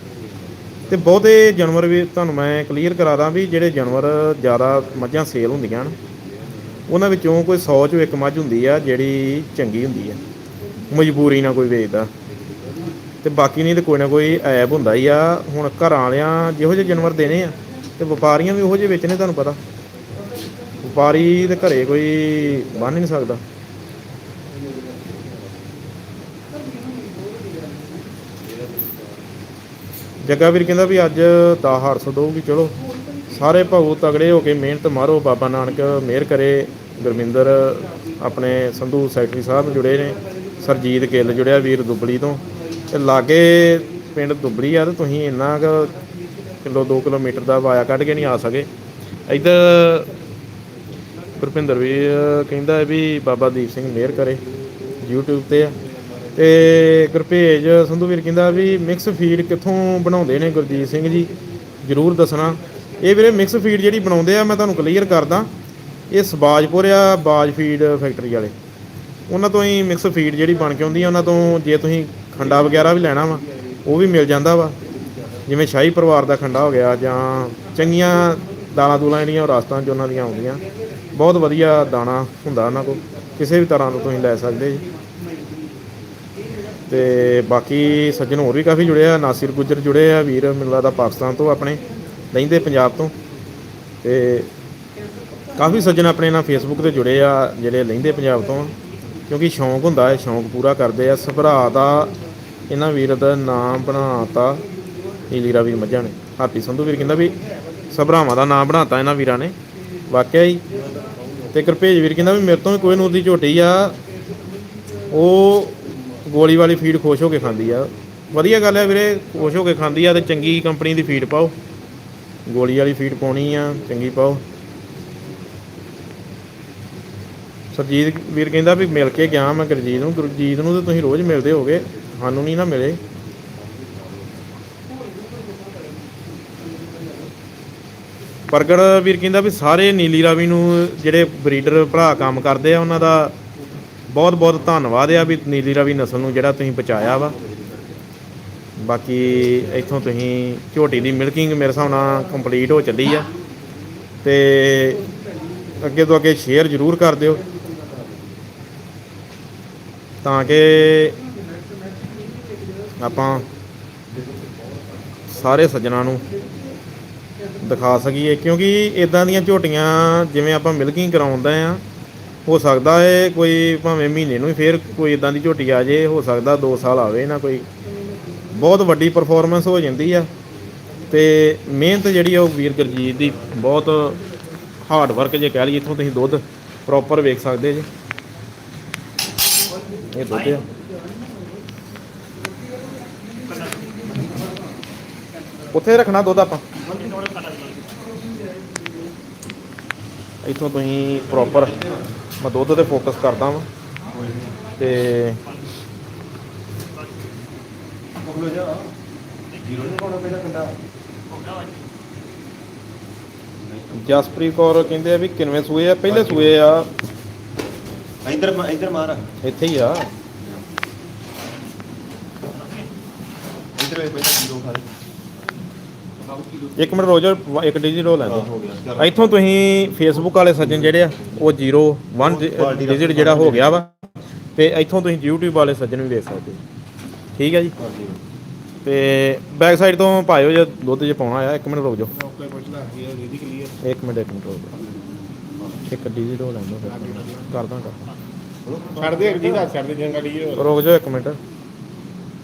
ਤੇ ਬਹੁਤੇ ਜਾਨਵਰ ਵੀ ਤੁਹਾਨੂੰ ਮੈਂ ਕਲੀਅਰ ਕਰਾ ਦਾਂ ਵੀ ਜਿਹੜੇ ਜਾਨਵਰ ਜ਼ਿਆਦਾ ਮੱਝਾਂ ਸੇਲ ਹੁੰਦੀਆਂ ਹਨ, ਉਹਨਾਂ ਵਿੱਚੋਂ ਕੋਈ 100 ਚੋਂ ਇੱਕ ਮੱਝ ਹੁੰਦੀ ਆ ਜਿਹੜੀ ਚੰਗੀ ਹੁੰਦੀ ਆ। ਮਜਬੂਰੀ ਨਾਲ ਕੋਈ ਵੇਚਦਾ। ਤੇ ਬਾਕੀ ਨਹੀਂ ਤੇ ਕੋਈ ਨਾ ਕੋਈ ਐਬ ਹੁੰਦਾ ਹੀ ਆ। ਹੁਣ ਘਰਾਂ ਵਾਲਿਆਂ ਜਿਹੋ ਜਿਹੇ ਜਾਨਵਰ ਦੇਣੇ ਆ ਤੇ ਵਪਾਰੀਆਂ ਵੀ ਉਹੋ ਜਿਹੇ ਵੇਚਣੇ ਤੁਹਾਨੂੰ ਪਤਾ। ਵਪਾਰੀ ਤੇ ਘਰੇ ਕੋਈ ਬੰਨ ਨਹੀਂ ਸਕਦਾ। ਜੱਗਾ ਵੀਰ ਕਹਿੰਦਾ ਵੀ ਅੱਜ 10 800 ਦਊਗੀ ਚਲੋ। ਸਾਰੇ ਭਾਊ ਤਗੜੇ ਹੋ ਕੇ ਮਿਹਨਤ ਮਾਰੋ, ਬਾਬਾ ਨਾਨਕ ਮਿਹਰ ਕਰੇ। ਗੁਰਮਿੰਦਰ ਆਪਣੇ ਸੰਧੂ ਸੈਕਟਰੀ ਸਾਹਿਬ ਜੁੜੇ ਨੇ। ਸਰਜੀਤ ਗਿੱਲ ਜੁੜਿਆ ਵੀਰ ਦੁਬਲੀ ਤੋਂ। ਤੇ ਲਾਗੇ ਪਿੰਡ ਦੁਬਲੀ ਆ ਤੇ ਤੁਸੀਂ ਇੰਨਾ ਕੁ ਕਿਲੋ 2 ਕਿਲੋਮੀਟਰ ਦਾ ਵਾਇਆ ਕੱਢ ਕੇ ਨਹੀਂ ਆ ਸਕੇ। ਇੱਧਰ ਗੁਰਪਿੰਦਰ ਵੀ ਕਹਿੰਦਾ ਵੀ ਬਾਬਾ ਦੀਪ ਸਿੰਘ ਮੇਰ ਕਰੇ, YouTube ਤੇ ਆ। ਤੇ ਗੁਰਪੇਜ ਸੰਧੂ ਵੀਰ ਕਹਿੰਦਾ ਵੀ ਮਿਕਸ ਫੀਡ ਕਿੱਥੋਂ ਬਣਾਉਂਦੇ ਨੇ ਗੁਰਜੀਤ ਸਿੰਘ ਜੀ? ਜਰੂਰ ਦੱਸਣਾ। ਇਹ ਵੀਰੇ ਮਿਕਸ ਫੀਡ ਜਿਹੜੀ ਬਣਾਉਂਦੇ ਆ, ਮੈਂ ਤੁਹਾਨੂੰ ਕਲੀਅਰ ਕਰਦਾ। ਇਹ ਸਬਾਜਪੁਰ ਆ, ਬਾਜ ਫੀਡ ਫੈਕਟਰੀ ਵਾਲੇ। ਉਹਨਾਂ ਤੋਂ ਹੀ ਮਿਕਸ ਫੀਡ ਜਿਹੜੀ ਬਣ ਕੇ ਆਉਂਦੀ ਆ, ਉਹਨਾਂ ਤੋਂ ਜੇ ਤੁਸੀਂ ਖੰਡਾ ਵਗੈਰਾ ਵੀ ਲੈਣਾ ਵਾ, ਉਹ ਵੀ ਮਿਲ ਜਾਂਦਾ ਵਾ। ਜਿਵੇਂ ਸ਼ਾਹੀ ਪਰਿਵਾਰ ਦਾ ਖੰਡਾ ਹੋ ਗਿਆ ਜਾਂ ਚੰਗੀਆਂ ਦਾਲਾਂ ਦੂਲਾਂ ਜਿਹੜੀਆਂ ਉਹ ਰਾਜਸਥਾਨ 'ਚ ਉਹਨਾਂ ਦੀਆਂ ਆਉਂਦੀਆਂ। ਬਹੁਤ ਵਧੀਆ ਦਾਣਾ ਹੁੰਦਾ ਉਹਨਾਂ ਕੋਲ, ਕਿਸੇ ਵੀ ਤਰ੍ਹਾਂ ਦਾ ਤੁਸੀਂ ਲੈ ਸਕਦੇ ਜੀ। ਤੇ ਬਾਕੀ ਸੱਜਣ ਹੋਰ ਵੀ ਕਾਫੀ ਜੁੜੇ ਆ, ਨਾਸਿਰ ਗੁੱਜਰ ਜੁੜੇ ਆ, ਵੀਰ ਮਿਲਦਾ ਲੱਗਦਾ ਪਾਕਿਸਤਾਨ ਤੋਂ ਆਪਣੇ ਰਹਿੰਦੇ ਪੰਜਾਬ ਤੋਂ। ਤੇ ਕਾਫੀ ਸੱਜਣ ਆਪਣੇ ਨਾਲ ਫੇਸਬੁੱਕ ਤੇ ਜੁੜੇ ਆ, ਜਿਹੜੇ ਲੈਂਦੇ ਪੰਜਾਬ ਤੋਂ। ਕਿਉਂਕਿ ਸ਼ੌਂਕ ਹੁੰਦਾ ਹੈ, ਸ਼ੌਂਕ ਪੂਰਾ ਕਰਦੇ ਆ। ਸਭਰਾ ਦਾ ਇਹਨਾਂ ਵੀਰ ਦਾ ਨਾਮ ਬਣਾਤਾ। ਨੀਲੀ ਵੀਰ ਮੱਝਾਂ ਨੇ। ਹਾਪੀ ਸੰਧੂ ਵੀਰ ਕਹਿੰਦਾ ਵੀ ਸਭਰਾਵਾਂ ਦਾ ਨਾਮ ਬਣਾਤਾ ਇਹਨਾਂ ਵੀਰਾਂ ਨੇ। ਵਾਕਿਆ ਹੀ। ਤੇ ਗੁਰਭੇਜ ਵੀਰ ਕਹਿੰਦਾ ਵੀ ਮੇਰੇ ਤੋਂ ਵੀ ਕੋਈ ਨੂਰ ਦੀ ਝੋਟੀ ਆ। ਉਹ ਗੋਲੀ ਵਾਲੀ ਫੀਡ ਖੁਸ਼ ਹੋ ਕੇ ਖਾਂਦੀ ਆ। ਵਧੀਆ ਗੱਲ ਹੈ ਵੀਰੇ, ਖੁਸ਼ ਹੋ ਕੇ ਖਾਂਦੀ ਆ ਤੇ ਚੰਗੀ ਕੰਪਨੀ ਦੀ ਫੀਡ ਪਾਓ। ਗੋਲੀ ਵਾਲੀ ਫੀਡ ਪਾਉਣੀ ਆ, ਚੰਗੀ ਪਾਓ। ਸਰਜੀਤ ਵੀਰ ਕਹਿੰਦਾ ਵੀ ਮਿਲ ਕੇ ਗਿਆ ਮੈਂ ਗੁਰਜੀਤ ਨੂੰ। ਗੁਰਜੀਤ ਨੂੰ ਤੇ ਤੁਸੀਂ ਰੋਜ਼ ਮਿਲਦੇ ਹੋਗੇ ਸਾਨੂੰ ਨਹੀਂ ਨਾ ਮਿਲੇ। ਪ੍ਰਗਟ ਵੀਰ ਕਹਿੰਦਾ ਵੀ ਸਾਰੇ ਨੀਲੀ ਰਾਵੀ ਨੂੰ ਜਿਹੜੇ ਬਰੀਡਰ ਭਰਾ ਕੰਮ ਕਰਦੇ ਆ, ਉਹਨਾਂ ਦਾ ਬਹੁਤ ਬਹੁਤ ਧੰਨਵਾਦ ਆ ਵੀ ਨੀਲੀ ਰਾਵੀ ਨਸਲ ਨੂੰ ਜਿਹੜਾ ਤੁਸੀਂ ਬਚਾਇਆ ਵਾ। ਬਾਕੀ ਇੱਥੋਂ ਤੁਸੀਂ ਝੋਟੀ ਦੀ ਮਿਲਕਿੰਗ ਮੇਰੇ ਹਿਸਾਬ ਨਾਲ ਕੰਪਲੀਟ ਹੋ ਚੱਲੀ ਆ। ਤੇ ਅੱਗੇ ਤੋਂ ਅੱਗੇ ਸ਼ੇਅਰ ਜ਼ਰੂਰ ਕਰ ਦਿਓ। ਤਾਂ ਕਿ ਆਪਾਂ ਸਾਰੇ ਸੱਜਣਾ ਨੂੰ ਦਿਖਾ ਸਕੀਏ, ਕਿਉਂਕਿ ਇਦਾਂ ਦੀਆਂ ਝੋਟੀਆਂ ਜਿਵੇਂ ਆਪਾਂ ਮਿਲਕਿੰਗ ਕਰਾਉਂਦਾ ਆ, ਹੋ ਸਕਦਾ ਹੈ ਕੋਈ ਭਾਵੇਂ ਮਹੀਨੇ ਨੂੰ ਹੀ ਫੇਰ ਕੋਈ ਇਦਾਂ ਦੀ ਝੋਟੀ ਆ ਜੇ, ਹੋ ਸਕਦਾ 2 ਸਾਲ ਆਵੇ ਨਾ ਕੋਈ। ਬਹੁਤ ਵੱਡੀ ਪਰਫਾਰਮੈਂਸ ਹੋ ਜਾਂਦੀ ਆ ਤੇ ਮਿਹਨਤ ਜਿਹੜੀ ਆ ਉਹ ਵੀਰ ਗੁਰਜੀਤ ਦੀ ਬਹੁਤ ਹਾਰਡ ਵਰਕ ਜੇ ਕਹਿ ਲਈਏ, ਇੱਥੋਂ ਤੁਸੀਂ ਦੁੱਧ ਪ੍ਰੋਪਰ ਵੇਖ ਸਕਦੇ ਜੇ। ਇਹ ਦੁੱਧ ਆ। ਉੱਥੇ ਰੱਖਣਾ ਦੁੱਧ ਆਪਾਂ। ਇੱਥੋਂ ਤੁਸੀਂ ਪ੍ਰੋਪਰ ਮੈਂ ਦੁੱਧ ਤੇ ਫੋਕਸ ਕਰਦਾ ਵਾਂ। ਤੇ ਜਸਪ੍ਰੀਤ ਕੌਰ ਕਹਿੰਦੇ ਆ ਵੀ ਕਿੰਨਵੇਂ ਸੂਏ ਆ? ਪਹਿਲੇ ਸੂਏ ਆ। ਇੱਧਰ ਇੱਧਰ ਮਾਰ। ਇੱਥੇ ਹੀ ਆ। ਇੱਧਰ ਵੇ ਪਹਿਲਾਂ ਜ਼ੀਰੋ ਖਾ ਇੱਕ ਮਿੰਟ ਰੋਜ਼ ਇੱਕ ਡਿਜੀਟ ਹੋ। ਲੈਂਦੇ ਇੱਥੋਂ ਤੁਸੀਂ ਫੇਸਬੁੱਕ ਵਾਲੇ ਸੱਜਣ ਜਿਹੜੇ ਆ ਉਹ 0 1 ਡਿਜਿਟ ਜਿਹੜਾ ਹੋ ਗਿਆ ਵਾ। ਤੇ ਇੱਥੋਂ ਤੁਸੀਂ YouTube ਵਾਲੇ ਸੱਜਣ ਵੀ ਵੇਖ ਸਕਦੇ। ਠੀਕ ਹੈ ਜੀ? ਤੇ ਬੈਕ ਸਾਈਡ ਤੋਂ ਪਾਇਓ ਜੇ ਦੁੱਧ ਜੇ ਪਾਉਣਾ ਆ ਇੱਕ ਮਿੰਟ ਰੁਕ ਜਾਓ। ਇੱਕ ਮਿੰਟ ਇੱਕ ਮਿੰਟ ਰੁਕ ਜਾਓ। ਇੱਕ ਡਿਜਿਟ ਹੋ ਲੈਂਦਾ ਫਿਰ। ਕਰਦਾ ਕਰ ਛੱਡ ਦੇ ਜੀ ਦਾ ਛੱਡ ਦੇ ਜੰਗਾ ਡੀ ਰੁਕ ਜਾਓ ਇੱਕ ਮਿੰਟ।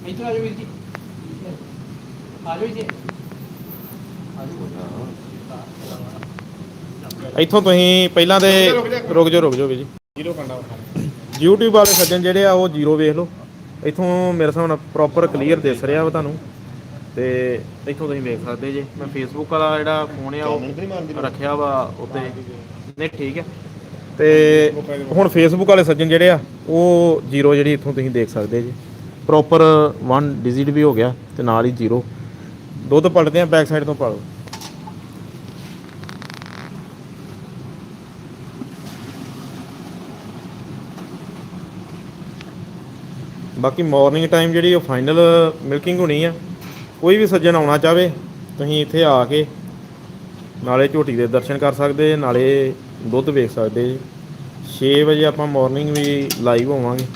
ਇੱਧਰ ਆ ਜਾਓ ਵੀਰ ਜੀ। ਆ ਜਾਓ ਜੀ। ਇੱਥੋਂ ਤੁਸੀਂ ਪਹਿਲਾਂ ਦੇ ਰੁਕ ਜਾਓ ਰੁਕ ਜਾਓ ਵੀਰ ਜੀ। ਜੀਰੋ ਕੰਡਾ YouTube ਵਾਲੇ ਸੱਜਣ ਜਿਹੜੇ ਆ, ਉਹ ਜ਼ੀਰੋ ਵੇਖ ਲਓ। ਇੱਥੋਂ ਮੇਰੇ ਹਿਸਾਬ ਨਾਲ ਪ੍ਰੋਪਰ ਕਲੀਅਰ ਦਿਸ ਰਿਹਾ ਵਾ ਤੁਹਾਨੂੰ। ਤੇ ਇੱਥੋਂ ਤੁਸੀਂ ਵੇਖ ਸਕਦੇ ਜੇ। ਮੈਂ Facebook ਵਾਲਾ ਜਿਹੜਾ ਫੋਨ ਆ, ਉਹ ਰੱਖਿਆ ਵਾ ਉੱਤੇ। ਨਹੀਂ, ਠੀਕ ਹੈ ਤੇ ਹੁਣ Facebook ਵਾਲੇ ਸੱਜਣ ਜਿਹੜੇ ਆ, ਉਹ ਜ਼ੀਰੋ ਜਿਹੜੀ ਇੱਥੋਂ ਤੁਸੀਂ ਦੇਖ ਸਕਦੇ ਜੀ। ਪ੍ਰੋਪਰ 1 ਡਿਜਿਟ ਵੀ ਹੋ ਗਿਆ ਤੇ ਨਾਲ ਹੀ ਜ਼ੀਰੋ। ਦੁੱਧ ਪਲਟਦੇ ਆ ਬੈਕ ਸਾਈਡ ਤੋਂ ਪਾਲੋ। ਬਾਕੀ ਮਾਰਨਿੰਗ ਟਾਈਮ ਜਿਹੜੀ ਉਹ ਫਾਈਨਲ ਮਿਲਕਿੰਗ ਹੋਣੀ ਆ, ਕੋਈ ਵੀ ਸੱਜਣ ਆਉਣਾ ਚਾਹਵੇ ਤੁਸੀਂ ਇੱਥੇ ਆ ਕੇ ਨਾਲੇ ਝੋਟੀ ਦੇ ਦਰਸ਼ਨ ਕਰ ਸਕਦੇ, ਨਾਲੇ ਦੁੱਧ ਵੇਖ ਸਕਦੇ ਜੀ। 6 ਵਜੇ ਆਪਾਂ ਮਾਰਨਿੰਗ ਵੀ ਲਾਈਵ ਹੋਵਾਂਗੇ।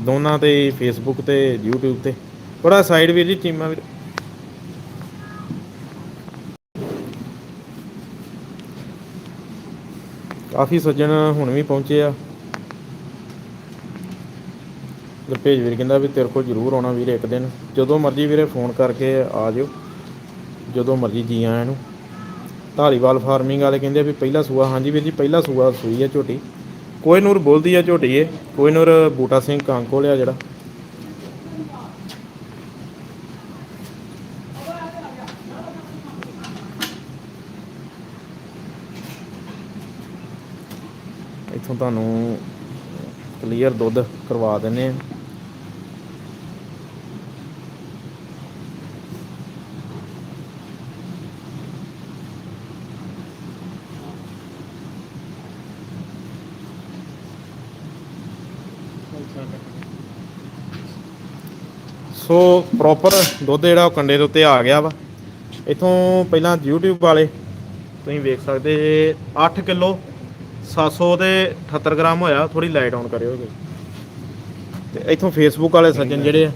ਦੋਨਾਂ ਤੇ ਫੇਸਬੁੱਕ ਤੇ, YouTube ਤੇ। ਥੋੜਾ ਸਾਈਡ ਵੀਰ ਜੀ ਟੀਮਾਂ ਵੀਰ। ਕਾਫੀ ਸੱਜਣ ਹੁਣ ਵੀ ਪਹੁੰਚੇ ਆ। ਗੁਰਪੇਜ ਵੀਰ ਕਹਿੰਦਾ ਵੀ ਤੇਰੇ ਕੋਲ ਜ਼ਰੂਰ ਆਉਣਾ ਵੀਰੇ ਇੱਕ ਦਿਨ। ਜਦੋਂ ਮਰਜ਼ੀ ਵੀਰੇ ਫੋਨ ਕਰਕੇ ਆ ਜਿਓ। ਜਦੋਂ ਮਰਜ਼ੀ ਜੀ ਆਇਆਂ ਨੂੰ। ਧਾਰੀਵਾਲ ਫਾਰਮਿੰਗ ਵਾਲੇ ਕਹਿੰਦੇ ਵੀ ਪਹਿਲਾ ਸੂਆ, ਹਾਂਜੀ ਵੀਰ ਜੀ, ਪਹਿਲਾ ਸੂਆ ਸੂਈ ਹੈ ਝੋਟੀ। ਕੋਈ ਨੂਰ ਬੋਲਦੀ ਆ ਝੋਟੀ ਏ ਕੋਈ ਨੂਰ ਬੂਟਾ ਸਿੰਘ ਕਾਂਕੋਲ ਆ ਜਿਹੜਾ। ਇੱਥੋਂ ਤੁਹਾਨੂੰ ਕਲੀਅਰ ਦੁੱਧ ਕਰਵਾ ਦਿੰਨੇ ਆ। ਸੋ ਪ੍ਰੋਪਰ ਦੁੱਧ ਜਿਹੜਾ ਉਹ ਕੰਡੇ ਦੇ ਉੱਤੇ ਆ ਗਿਆ ਵਾ। ਇਥੋਂ ਪਹਿਲਾਂ YouTube ਵਾਲੇ, ਤੁਸੀਂ ਵੇਖ ਸਕਦੇ ਜੇ 8 ਕਿਲੋ 700 ਦੇ 78 ਗ੍ਰਾਮ ਹੋਇਆ ਥੋੜੀ ਲਾਈਟ ਆਨ ਕਰਿਓ ਜੀ ਤੇ ਇਥੋਂ ਫੇਸਬੁੱਕ ਵਾਲੇ ਸੱਜਣ ਜਿਹੜੇ ਆ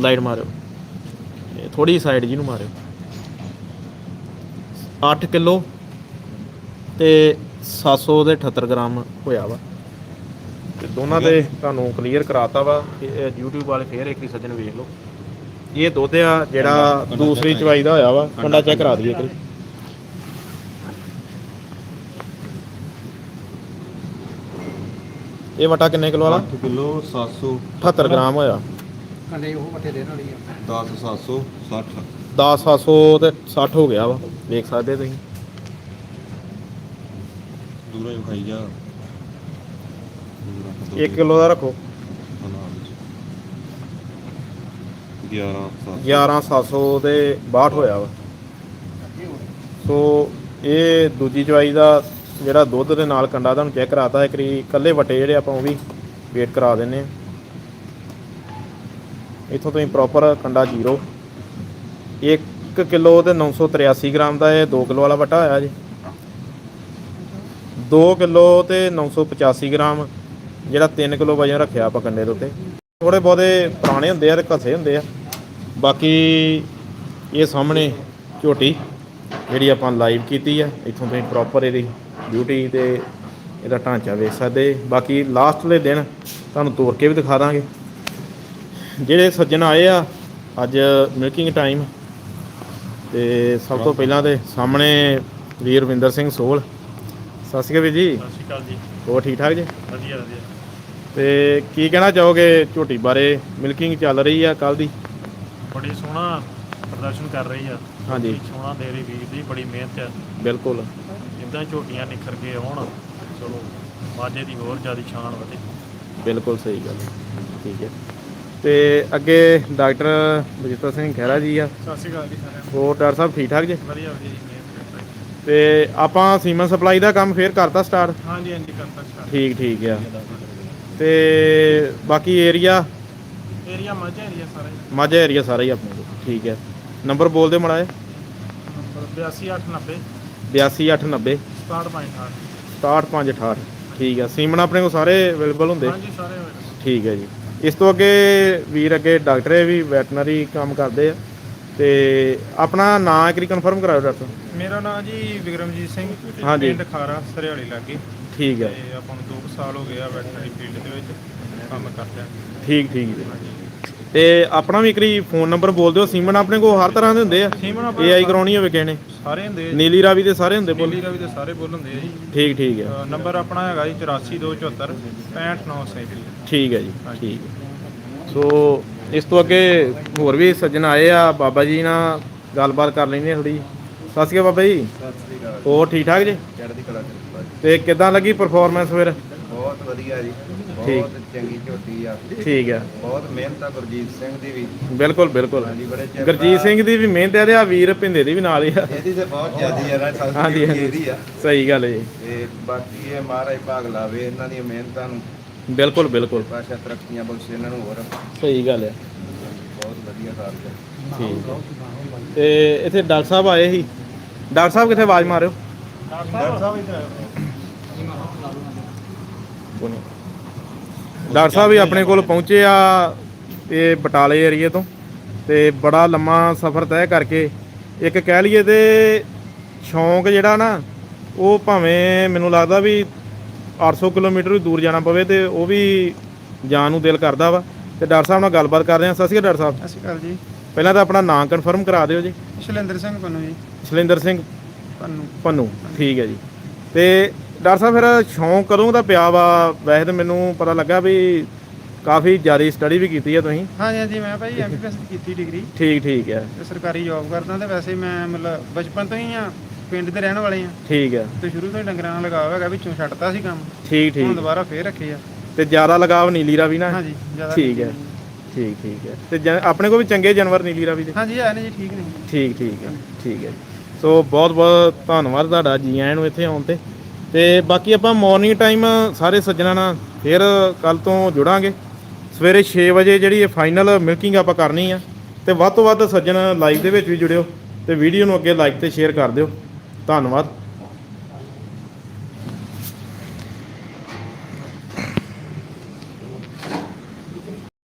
ਲਾਈਟ ਮਾਰਿਓ। ਥੋੜੀ ਸਾਈਡ ਜੀ ਨੂੰ ਮਾਰਿਓ। 8 ਕਿਲੋ ਤੇ 700 ਦੇ 78 ਗ੍ਰਾਮ ਹੋਇਆ ਵਾ। ਤੇ ਦੋਨਾਂ ਤੇ ਤੁਹਾਨੂੰ ਕਲੀਅਰ ਕਰਾਤਾ ਵਾ ਕਿ ਇਹ YouTube ਵਾਲੇ ਫੇਰ ਇੱਕ ਹੀ ਸੱਜਣ ਵੇਖ ਲਓ। ਇਹ ਦੁੱਧ ਆ ਜਿਹੜਾ ਦੂਸਰੀ ਚਵਾਈ ਦਾ ਹੋਇਆ ਵਾ ਕੰਡਾ ਚੈੱਕ ਕਰਾ ਦਈਏ ਇੱਕ। ਇਹ ਵਟਾ ਕਿੰਨੇ ਕਿਲੋ ਵਾਲਾ? 8 ਕਿਲੋ 700 78 ਗ੍ਰਾਮ ਹੋਇਆ। ਕੰਡੇ ਉਹ ਮੱਥੇ ਦੇਣ ਵਾਲੀ ਆ। 10 700 60 10 700 ਤੇ 60 ਹੋ ਗਿਆ ਵਾ ਵੇਖ ਸਕਦੇ ਤੁਸੀਂ। ਦੂਰੋਂ ਹੀ ਖਾਈ ਜਾ। 1 ਕਿਲੋ ਦਾ ਰੱਖੋ। 11 7 11 700 ਤੇ 62 ਹੋਇਆ ਵਾ। ਸੋ ਇਹ ਦੂਜੀ ਚਵਾਈ ਦਾ ਜਿਹੜਾ ਦੁੱਧ ਦੇ ਨਾਲ ਕੰਡਾ ਤੁਹਾਨੂੰ ਚੈੱਕ ਕਰਾਤਾ, ਇੱਕ ਰੀ ਕੱਲੇ ਵਟੇ ਜਿਹੜੇ ਆਪਾਂ ਉਹ ਵੀ ਵੇਟ ਕਰਾ ਦਿੰਨੇ ਆ ਇੱਥੋਂ ਤੁਸੀਂ ਪ੍ਰੋਪਰ ਕੰਡਾ ਜ਼ੀਰੋ। 1 ਕਿਲੋ ਤੇ 983 ਗ੍ਰਾਮ ਦਾ ਇਹ 2 ਕਿਲੋ ਵਾਲਾ ਵਟਾ ਹੋਇਆ ਜੀ। 2 ਕਿਲੋ ਤੇ 985 ਗ੍ਰਾਮ ਜਿਹੜਾ 3 ਕਿਲੋ ਵਜਨ ਰੱਖਿਆ ਆਪਾਂ ਕੰਡੇ ਦੇ ਉੱਤੇ। ਥੋੜੇ ਬਹੁਤੇ ਪੁਰਾਣੇ ਹੁੰਦੇ ਆ ਤੇ ਘਸੇ ਹੁੰਦੇ ਆ। ਬਾਕੀ ਇਹ ਸਾਹਮਣੇ ਝੋਟੀ ਜਿਹੜੀ ਆਪਾਂ ਲਾਈਵ ਕੀਤੀ ਆ ਇੱਥੋਂ ਤੁਸੀਂ ਪ੍ਰੋਪਰ ਇਹਦੀ ਬਿਊਟੀ ਤੇ ਇਹਦਾ ਢਾਂਚਾ ਵੇਖ ਸਕਦੇ। ਬਾਕੀ ਲਾਸਟਲੇ ਦਿਨ ਤੁਹਾਨੂੰ ਤੋੜ ਕੇ ਵੀ ਦਿਖਾ ਦਾਂਗੇ। ਜਿਹੜੇ ਸੱਜਣ ਆਏ ਆ ਅੱਜ ਮਿਲਕਿੰਗ ਟਾਈਮ ਤੇ ਸਭ ਤੋਂ ਪਹਿਲਾਂ ਤੇ ਸਾਹਮਣੇ ਵੀਰ ਰਵਿੰਦਰ ਸਿੰਘ ਸੋਲ ਸਤਿ ਸ਼੍ਰੀ ਅਕਾਲ ਜੀ। ਸਤਿ ਸ਼੍ਰੀ ਅਕਾਲ ਜੀ। ਹੋਰ ਠੀਕ ਠਾਕ ਜੀ? ਵਧੀਆ ਵਧੀਆ। ਤੇ ਕੀ ਕਹਿਣਾ ਚਾਹੋਗੇ ਝੋਟੀ ਬਾਰੇ? ਮਿਲਕਿੰਗ ਚੱਲ ਰਹੀ ਆ ਕੱਲ ਦੀ। ਬੜੀ ਸੋਹਣਾ ਪ੍ਰਦਰਸ਼ਨ ਕਰ ਰਹੀ ਆ। ਹਾਂਜੀ। ਸੋਹਣਾ ਦੇ ਰਹੀ ਵੀਰ ਦੀ ਬੜੀ ਮਿਹਨਤ ਆ। ਬਿਲਕੁਲ। ਜਿੱਦਾਂ ਝੋਟੀਆਂ ਨਿਖਰ ਕੇ ਆਉਣ ਚਲੋ ਮਾਝੇ ਦੀ ਹੋਰ ਜ਼ਿਆਦਾ ਸ਼ਾਨ ਵਧੇ। ਬਿਲਕੁਲ ਸਹੀ ਗੱਲ ਠੀਕ ਹੈ ਤੇ ਅੱਗੇ ਡਾਕਟਰ ਬਜਿੱਤਰ ਸਿੰਘ ਖਹਿਰਾ ਜੀ ਆ। ਸਤਿ ਸ਼੍ਰੀ ਅਕਾਲ ਜੀ ਸਾਰਿਆਂ ਹੋਰ ਡਾਕਟਰ ਸਾਹਿਬ ਠੀਕ ਠਾਕ ਜੀ? ਵਧੀਆ ਵਧੀਆ ਜੀ ਤੇ ਆਪਾਂ ਸੀਮਨ ਸਪਲਾਈ ਦਾ ਕੰਮ ਫੇਰ ਕਰਤਾ ਸਟਾਰਟ ਹਾਂਜੀ ਹਾਂਜੀ ਕਰਤਾ ਸਟਾਰਟ ਠੀਕ ਠੀਕ ਆ। ਤੇ ਬਾਕੀ ਏਰੀਆ ਏਰੀਆ ਮਾਝਾ ਏਰੀਆ ਸਾਰਾ। ਮਾਝਾ ਏਰੀਆ ਸਾਰਾ ਹੀ ਆਪਣੇ ਕੋਲ ਠੀਕ ਹੈ। ਨੰਬਰ ਬੋਲ ਦਿਓ ਮੜਾ ਨੰਬਰ 8290 8289 6558 67568 ਠੀਕ ਹੈ ਸੀਮਨ ਆਪਣੇ ਕੋਲ ਸਾਰੇ ਅਵੇਲੇਬਲ ਹੁੰਦੇ। ਹਾਂਜੀ ਸਾਰੇ ਹੋਏ ਠੀਕ ਹੈ ਜੀ। ਇਸ ਤੋਂ ਅੱਗੇ ਵੀਰ ਅੱਗੇ ਡਾਕਟਰ ਹੈ ਵੀ ਵੈਟਰਨਰੀ ਕੰਮ ਕਰਦੇ ਆ। ਤੇ ਆਪਣਾ ਨਾਂ ਇੱਕ ਵਾਰੀ ਕਨਫਰਮ ਕਰਾਓ ਡਾਕਟਰ। ਮੇਰਾ ਨਾਮ ਜੀ ਵਿਕਰਮਜੀਤ ਸਿੰਘ। ਹਾਂਜੀ। ਪਿੰਡ ਖਾਰਾ ਸਰਿਆਲੀ ਲਾਗੇ। ਠੀਕ ਹੈ। ਤੇ ਆਪਾਂ ਨੂੰ 2 ਸਾਲ ਹੋ ਗਏ ਆ ਵੈਟਰਨਰੀ ਫੀਲਡ ਦੇ ਵਿੱਚ ਕੰਮ ਕਰਦੇ ਆ। ਠੀਕ ਠੀਕ ਜੀ। ਤੇ ਆਪਣਾ ਵੀ ਇੱਕ ਵਾਰੀ ਫੋਨ ਨੰਬਰ ਬੋਲ ਦਿਓ। ਸੀਮਨ ਆਪਣੇ ਕੋਲ ਹਰ ਤਰ੍ਹਾਂ ਦੇ ਹੁੰਦੇ ਆ। ਸੀਮਨ ਆਪਣੇ ਏਆਈ ਕਰਾਉਣੀ ਹੋਵੇ ਕਿਸੇ ਨੇ ਸਾਰੇ ਹੁੰਦੇ ਆ ਨੀਲੀ ਰਾਵੀ ਦੇ ਸਾਰੇ ਹੁੰਦੇ ਬੋਲ। ਨੀਲੀ ਰਵੀ ਦੇ ਸਾਰੇ ਬੁੱਲ ਹੁੰਦੇ ਆ ਜੀ। ਠੀਕ ਠੀਕ ਹੈ। ਅ, ਨੰਬਰ ਆਪਣਾ ਹੈਗਾ ਜੀ 8424 65937 ਠੀਕ ਹੈ ਜੀ ਠੀਕ ਹੈ। ਸੋ ਇਸ ਤੋਂ ਅੱਗੇ ਹੋਰ ਵੀ ਸੱਜਣ ਆਏ ਆ। ਬਾਬਾ ਜੀ ਨਾਲ ਗੱਲਬਾਤ ਕਰ ਲੈਂਦੇ ਥੋੜੀ ਸਤਿ ਸ਼੍ਰੀ ਅਕਾਲ ਬਾਬਾ ਜੀ। ਸਤਿ ਸ੍ਰੀ ਅਕਾਲ। ਹੋਰ ਠੀਕ ਠਾਕ ਜੀ? ਚੜ੍ਹਦੀ ਕਲਾ ਚ। ਤੇ ਕਿੱਦਾਂ ਲੱਗੀ ਪਰਫਾਰਮੈਂਸ ਫਿਰ? ਬਹੁਤ ਵਧੀਆ ਜੀ। ਬਹੁਤ ਚੰਗੀ ਝੋਟੀ ਆ। ਠੀਕ ਹੈ ਬਹੁਤ ਮਿਹਨਤ ਆ ਗੁਰਜੀਤ ਸਿੰਘ ਦੀ ਵੀ। ਬਿਲਕੁਲ ਬਿਲਕੁਲ। ਹਾਂਜੀ ਬੜੇ ਚਿਰ ਗੁਰਜੀਤ ਸਿੰਘ ਦੀ ਵੀ ਮਿਹਨਤ ਹੈ ਤੇ ਆ ਵੀਰ ਭਿੰਦੇ ਦੀ ਵੀ ਨਾਲ ਹੀ ਆ। ਇਹਦੀ ਤੇ ਬਹੁਤ ਜ਼ਿਆਦੀ ਆ ਨਾ ਹਾਂਜੀ, ਹਾਂਜੀ। ਇਹਦੀ ਆ। ਸਹੀ ਗੱਲ ਹੈ ਜੀ। ਤੇ ਬਾਕੀ ਇਹ ਮਹਾਰਾਜ ਭਾਗ ਲਾਵੇ ਇਹਨਾਂ ਦੀਆਂ ਮਿਹਨਤਾਂ ਨੂੰ। ਬਿਲਕੁਲ ਬਿਲਕੁਲ। ਪਾਸ਼ਾ ਤਰੱਕੀਆਂ ਬਖਸ਼ੇ ਇਹਨਾਂ ਨੂੰ ਹੋਰ। ਸਹੀ ਗੱਲ ਹੈ। ਬਹੁਤ ਵਧੀਆ ਕਾਰਜ ਆ। ਠੀਕ ਤੇ ਇੱਥੇ ਡਾਕਟਰ ਸਾਹਿਬ ਆਏ ਸੀ? ਡਾਕਟਰ ਸਾਹਿਬ ਕਿੱਥੇ ਆਵਾਜ਼ ਮਾਰਿਓ? ਡਾਕਟਰ ਸਾਹਿਬ ਵੀ ਆਪਣੇ ਕੋਲ ਪਹੁੰਚੇ ਆ ਇਹ ਬਟਾਲੇ ਏਰੀਏ ਤੋਂ ਤੇ ਬੜਾ ਲੰਮਾ ਸਫ਼ਰ ਤੈਅ ਕਰਕੇ ਇੱਕ ਕਹਿ ਲਈਏ ਤੇ ਸ਼ੌਂਕ ਜਿਹੜਾ ਨਾ ਉਹ ਭਾਵੇਂ ਮੈਨੂੰ ਲੱਗਦਾ ਵੀ 800 ਕਿਲੋਮੀਟਰ ਵੀ ਦੂਰ ਜਾਣਾ ਪਵੇ ਤੇ ਉਹ ਵੀ ਜਾਣ ਨੂੰ ਦਿਲ ਕਰਦਾ ਵਾ। ਤੇ ਡਾਕਟਰ ਸਾਹਿਬ ਨਾਲ ਗੱਲਬਾਤ ਕਰਦੇ ਹਾਂ। ਸਤਿ ਸ਼੍ਰੀ ਅਕਾਲ ਡਾਕਟਰ ਸਾਹਿਬ। ਸਤਿ ਸ਼੍ਰੀ ਅਕਾਲ ਜੀ। ਪਹਿਲਾਂ ਤਾਂ ਆਪਣਾ ਨਾਮ ਕਨਫਰਮ ਕਰਾ ਦਿਓ ਜੀ। ਸ਼ੈਲੇਂਦਰ ਸਿੰਘ ਪੰਨੂ ਜੀ। ਸ਼ਲਿੰਦਰ ਸਿੰਘ ਪੰਨੂ। ਪੰਨੂ। ਠੀਕ ਹੈ ਜੀ। ਤੇ ਡਾਕਟਰ ਸਾਹਿਬ ਫਿਰ ਸ਼ੌਂਕ ਕਦੋਂ ਦਾ ਪਿਆ ਵਾ? ਵੈਸੇ ਤਾਂ ਮੈਨੂੰ ਪਤਾ ਲੱਗਾ ਵੀ ਕਾਫੀ ਜ਼ਿਆਦਾ ਸਟੱਡੀ ਵੀ ਕੀਤੀ ਹੈ ਤੁਸੀਂ। ਹਾਂਜੀ ਹਾਂਜੀ ਮੈਂ ਭਾਈ ਐਮਬੀਬੀਐਸ [LAUGHS] ਕੀਤੀ ਡਿਗਰੀ ਠੀਕ ਠੀਕ ਹੈ ਤੇ ਸਰਕਾਰੀ ਜੌਬ ਕਰਦਾ ਤੇ ਵੈਸੇ ਮੈਂ ਮਤਲਬ ਬਚਪਨ ਤੋਂ ਹੀ ਆ ਪਿੰਡ ਦੇ ਰਹਿਣ ਵਾਲੇ ਆ। ਠੀਕ ਹੈ ਤੇ ਸ਼ੁਰੂ ਤੋਂ ਹੀ ਡੰਗਰਾਂ ਨਾਲ ਲਗਾਵ ਹੈਗਾ ਵਿੱਚੋਂ ਛੱਡਤਾ ਸੀ ਕੰਮ। ਠੀਕ ਹੁਣ ਠੀਕ ਦੁਬਾਰਾ ਫੇਰ ਰੱਖੇ ਆ। ਤੇ ਜ਼ਿਆਦਾ ਲਗਾਵ ਨੀਲੀ ਰਾਵੀ ਨਾਲ ਹਾਂਜੀ ਜ਼ਿਆਦਾ ਠੀਕ ਹੈ ਠੀਕ ਠੀਕ ਹੈ ਤੇ ਜਨ- ਆਪਣੇ ਕੋਲ ਵੀ ਚੰਗੇ ਜਾਨਵਰ ਨੀਲੀ ਰਾਵੀ ਦੇ? ਹਾਂਜੀ ਆਏ ਨੇ ਜੀ ਠੀਕ ਨੇ। ਠੀਕ ਠੀਕ ਹੈ ਠੀਕ ਹੈ ਸੋ ਬਹੁਤ ਬਹੁਤ ਧੰਨਵਾਦ ਤੁਹਾਡਾ ਜੀ ਆਇਆਂ ਨੂੰ ਇੱਥੇ ਆਉਣ ਤੇ। ਤੇ ਬਾਕੀ ਆਪਾਂ ਮਾਰਨਿੰਗ ਟਾਈਮ ਸਾਰੇ ਸੱਜਣਾ ਨਾਲ ਫਿਰ ਕੱਲ ਤੋਂ ਜੁੜਾਂਗੇ। ਸਵੇਰੇ 6 ਵਜੇ ਜਿਹੜੀ ਇਹ ਫਾਈਨਲ ਮਿਲਕਿੰਗ ਆਪਾਂ ਕਰਨੀ ਆ ਤੇ ਵੱਧ ਤੋਂ ਵੱਧ ਸੱਜਣ ਲਾਈਵ ਦੇ ਵਿੱਚ ਵੀ ਜੁੜਿਓ ਤੇ ਵੀਡੀਓ ਨੂੰ ਅੱਗੇ ਲਾਈਕ ਤੇ ਸ਼ੇਅਰ ਕਰ ਦਿਓ। ਧੰਨਵਾਦ।